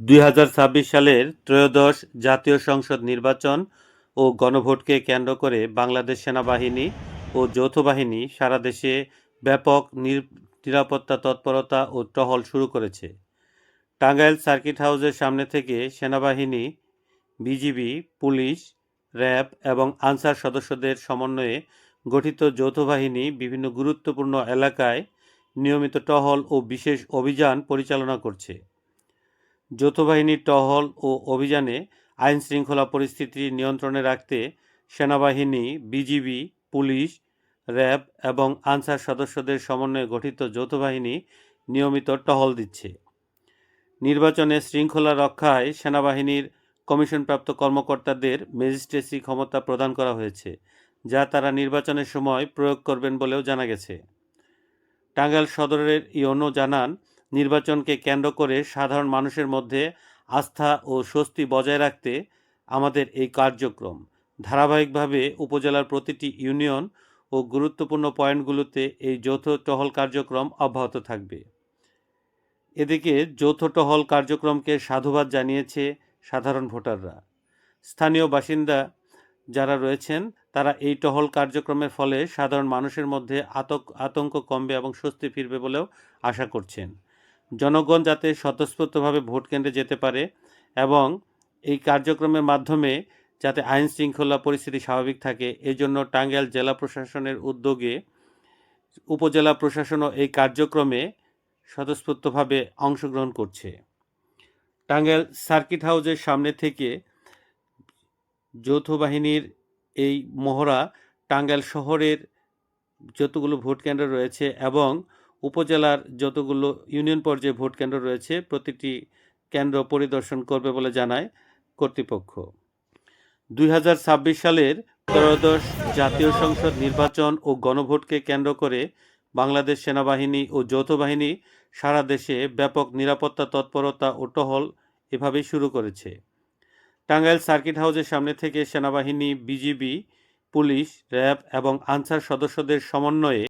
দুই হাজার ছাব্বিশ সালের ত্রয়োদশ জাতীয় সংসদ নির্বাচন ও গণভোটকে কেন্দ্র করে বাংলাদেশ সেনাবাহিনী ও যৌথ বাহিনী সারা দেশে ব্যাপক নির- নিরাপত্তা, তৎপরতা ও টহল শুরু করেছে। টাঙ্গাইল সার্কিট হাউসের সামনে থেকে সেনাবাহিনী, বিজিবি, পুলিশ, র্যাব এবং আনসার সদস্যদের সমন্বয়ে গঠিত যৌথ বাহিনী বিভিন্ন গুরুত্বপূর্ণ এলাকায় নিয়মিত টহল ও বিশেষ অভিযান পরিচালনা করছে। যৌথ বাহিনীর টহল ও অভিযানে আইন শৃঙ্খলা পরিস্থিতি নিয়ন্ত্রণে রাখতে সেনাবাহিনী, বিজিবি, পুলিশ, র্যাব এবং আনসার সদস্যদের সমন্বয়ে গঠিত যৌথ বাহিনী নিয়মিত টহল দিচ্ছে। নির্বাচনে শৃঙ্খলা রক্ষায় সেনাবাহিনীর কমিশনপ্রাপ্ত কর্মকর্তাদের ম্যাজিস্ট্রেসি ক্ষমতা প্রদান করা হয়েছে, যা তারা নির্বাচনের সময় প্রয়োগ করবেন বলেও জানা গেছে। টাঙ্গাইল সদরের ইয়নো জানান নির্বাচনকে কেন্দ্র করে সাধারণ মানুষের মধ্যে আস্থা ও স্বস্তি বজায় রাখতে আমাদের এই কার্যক্রম। ধারাবাহিকভাবে উপজেলার প্রতিটি ইউনিয়ন ও গুরুত্বপূর্ণ পয়েন্টগুলোতে এই যৌথ টহল কার্যক্রম অব্যাহত থাকবে। এদিকে যৌথ টহল কার্যক্রমকে সাধুবাদ জানিয়েছে সাধারণ ভোটাররা। স্থানীয় বাসিন্দা যারা রয়েছেন, তারা এই টহল কার্যক্রমের ফলে সাধারণ মানুষের মধ্যে আতঙ্ক কমবে এবং স্বস্তি ফিরবে বলেও আশা করছেন। জনগণ যাতে স্বতঃস্ফূর্তভাবে ভোট কেন্দ্রে যেতে পারে এবং এই কার্যক্রমের মাধ্যমে যাতে আইন শৃঙ্খলা পরিস্থিতি স্বাভাবিক থাকে এই জন্য টাঙ্গাইল জেলা প্রশাসনের উদ্যোগে উপজেলা প্রশাসনও এই কার্যক্রমে স্বতঃস্ফূর্তভাবে অংশগ্রহণ করছে। টাঙ্গাইল সার্কিট হাউসের সামনে থেকে যৌথ বাহিনীর এই মহড়া টাঙ্গাইল শহরের যতগুলো ভোট কেন্দ্র রয়েছে এবং উপজেলার যতগুলো ইউনিয়ন পর্যায়ে ভোট কেন্দ্র রয়েছে, প্রতিটি কেন্দ্র পরিদর্শন করবে বলে জানায় কর্তৃপক্ষ। দুই হাজার ছাব্বিশ সালের ত্রয়োদশ জাতীয় সংসদ নির্বাচন ও গণভোটকে কেন্দ্র করে বাংলাদেশ সেনাবাহিনী ও যৌথ বাহিনী সারা দেশে ব্যাপক নিরাপত্তা, তৎপরতা ও টহল এভাবেই শুরু করেছে। টাঙ্গাইল সার্কিট হাউসের সামনে থেকে সেনাবাহিনী, বিজিবি, পুলিশ, র্যাব এবং আনসার সদস্যদের সমন্বয়ে